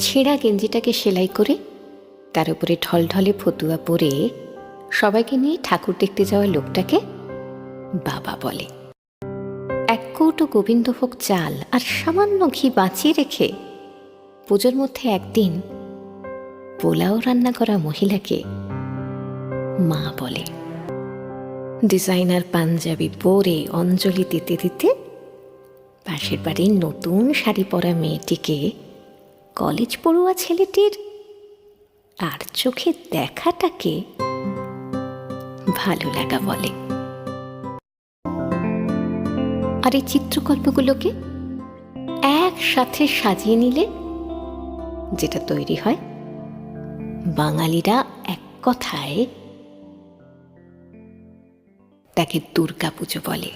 ছেঁড়া গেঞ্জিটাকে সেলাই করে তার উপরে ঢলঢলে ফতুয়া পরে সবাইকে নিয়ে ঠাকুর দেখতে যাওয়া লোকটাকে বাবা বলে। এক কৌটো গোবিন্দভোগ চাল আর সামান্য ঘি বাঁচিয়ে রেখে পুজোর মধ্যে একদিন পোলাও রান্না করা মহিলাকে মা বলে। ডিজাইনার পাঞ্জাবি পরে অঞ্জলি দিতে দিতে পাশের বাড়ির নতুন শাড়ি পরা মেয়েটিকে কলেজ পড়ুয়া ছেলেটির আর চোখে দেখাটাকে ভালো লাগা বলে। আর এই চিত্রকল্পগুলোকে একসাথে সাজিয়ে নিলে যেটা তৈরি হয়, বাঙালিরা এক কথায় তাকে দুর্গা পুজো বলে।